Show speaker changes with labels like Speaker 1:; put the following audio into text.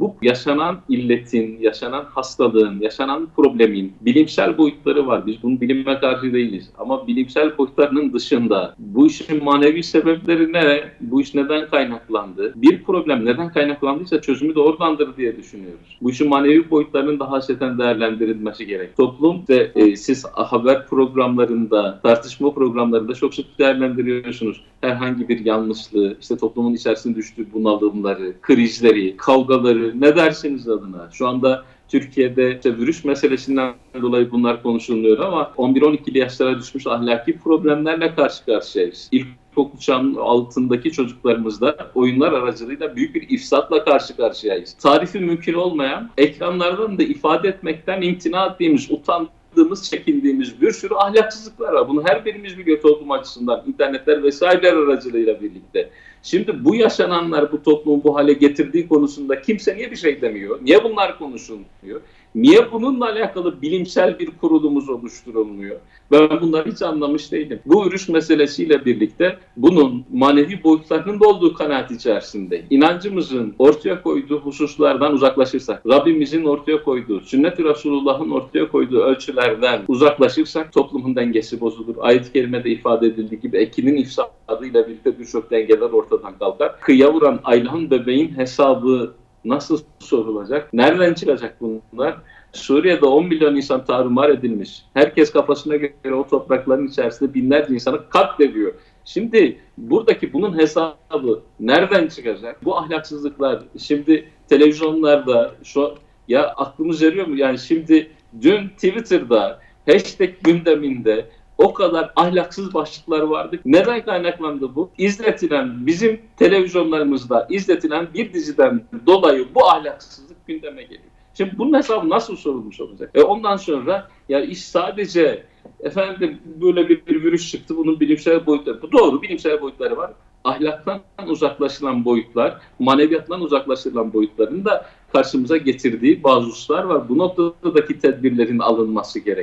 Speaker 1: bu yaşanan illetin, yaşanan hastalığın, yaşanan problemin bilimsel boyutları var. Biz bunun bilime karşı değiliz. Ama bilimsel boyutlarının dışında bu işin manevi sebepleri ne? Bu iş neden kaynaklandı? Bir problem neden kaynaklandıysa çözümü de oradandır diye düşünüyoruz. Bu işin manevi boyutlarının daha hasreten değerlendirilmesi gerek. Toplum ve e, siz haber programlarında, tartışma programlarında çok sık değerlendiriyorsunuz. Herhangi bir yanlışlığı, işte toplumun içerisinde düştüğü bunalımları, krizleri, kavgaları ne dersiniz adına? Şu anda Türkiye'de işte virüs meselesinden dolayı bunlar konuşulmuyor ama 11-12'li yaşlara düşmüş ahlaki problemlerle karşı karşıyayız. İlk çağının altındaki çocuklarımızda oyunlar aracılığıyla büyük bir ifsatla karşı karşıyayız. Tarifi mümkün olmayan, ekranlardan da ifade etmekten imtina ettiğimiz, utandığımız, çekindiğimiz bir sürü ahlaksızlıklar var. Bunu her birimiz biliyor toplum açısından, internetler vesaireler aracılığıyla birlikte. Şimdi bu yaşananlar bu toplumun bu hale getirdiği konusunda kimse niye bir şey demiyor? Niye bunlar konuşulmuyor? Niye bununla alakalı bilimsel bir kurulumuz oluşturulmuyor? Ben bunları hiç anlamış değilim. Bu virüs meselesiyle birlikte bunun manevi boyutlarının da olduğu kanaat içerisinde. İnancımızın ortaya koyduğu hususlardan uzaklaşırsak, Rabbimizin ortaya koyduğu, sünnet-i Resulullah'ın ortaya koyduğu ölçülerden uzaklaşırsak toplumun dengesi bozulur. Ayet-i kerimede ifade edildiği gibi ekinin ifsadıyla birlikte birçok dengeler ortadan kalkar. Kıyıya vuran aylan bebeğin hesabı nasıl sorulacak? Nereden çıkacak bunlar? Suriye'de 10 milyon insan tarumar edilmiş. Herkes kafasına göre o toprakların içerisinde binlerce insanı katlediyor. Şimdi buradaki bunun hesabı nereden çıkacak? Bu ahlaksızlıklar şimdi televizyonlarda şu ya aklımız eriyor mu? Yani şimdi dün Twitter'da hashtag gündeminde o kadar ahlaksız başlıklar vardı. Neden kaynaklandı bu? İzletilen bizim televizyonlarımızda izletilen bir diziden dolayı bu ahlaksızlık gündeme geliyor. Şimdi bunun hesabı nasıl sorulmuş olacak? E ondan sonra ya iş sadece efendim böyle bir, bir virüs çıktı bunun bilimsel boyutları. Bu doğru bilimsel boyutları var. Ahlaktan uzaklaşılan boyutlar, maneviyattan uzaklaşılan boyutların da karşımıza getirdiği bazı hususlar var. Bu noktadaki tedbirlerin alınması gerek.